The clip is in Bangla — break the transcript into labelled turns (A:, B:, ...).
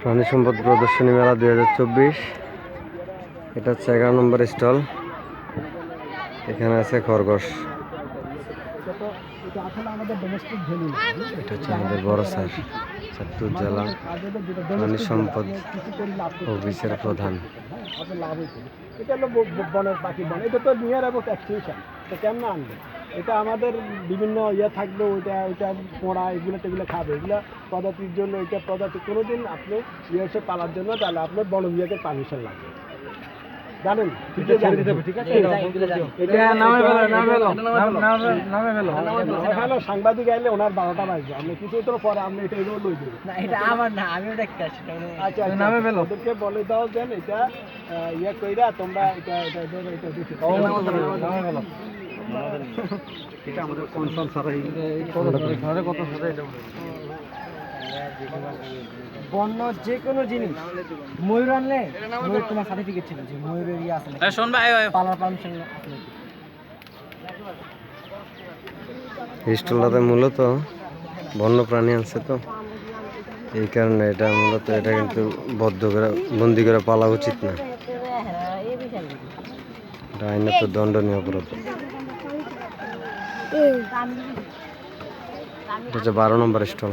A: প্রাণী সম্পদ প্রদর্শনী মেলা দুই হাজার চব্বিশ। এটা হচ্ছে এগারো নম্বর স্টল। এখানে আছে খরগোশ।
B: এটা
A: হচ্ছে আমাদের বড় স্যার, চাঁদপুর জেলা প্রাণী সম্পদ অফিসের প্রধান।
B: এটা হলো বনের পাখি বন। এটা তো অ্যাবাউট কেমন আনবে? এটা আমাদের বিভিন্ন ইয়ে থাকবে ওইটা ওইটা পোড়া এগুলো টেগুলো খাবে। এগুলো প্রজাতির জন্য এটা প্রজাতি। কোনো দিন আপনি ইয়ে এসে পালার জন্য তাহলে আপনার বন বিভাগের পারমিশন লাগবে। জানেন? ঠিক আছে ঠিক আছে? এটা নামে ফেলো নামে ফেলো নামে ফেলো। নামে ফেলো সাংবাদিক আইলে ওনার বারোটা বাজবে। আপনি কিছু তো পরে আপনি এটা এগুলো লই দেবেন।
C: এটা আমার না আমি
B: আচ্ছা নামে ফেলো। ওদেরকে বলে দাও দেন এটা ইয়ে কইরা তোমরা এটা এটা এটা এটা দিতে নামে ফেলো। এটা আমাদের কনসার্ন সারা কত
C: বন্য যে কোনো জিনিস ময়ূর আনলে ময়ূর তোমার সার্টিফিকেট ছিল যে ময়ূরের ইয়ে আছে
D: শোন ভাই
C: পালার পারমিশন
A: স্টলটাতে মূলত বন্য প্রাণী আছে তো। এই কারণে এটা মূলত এটা কিন্তু বদ্ধ করে বন্দি করে পালা উচিত না। এটা আইনত দণ্ডনীয় অপরাধ। এটা হচ্ছে বারো নম্বর স্টল।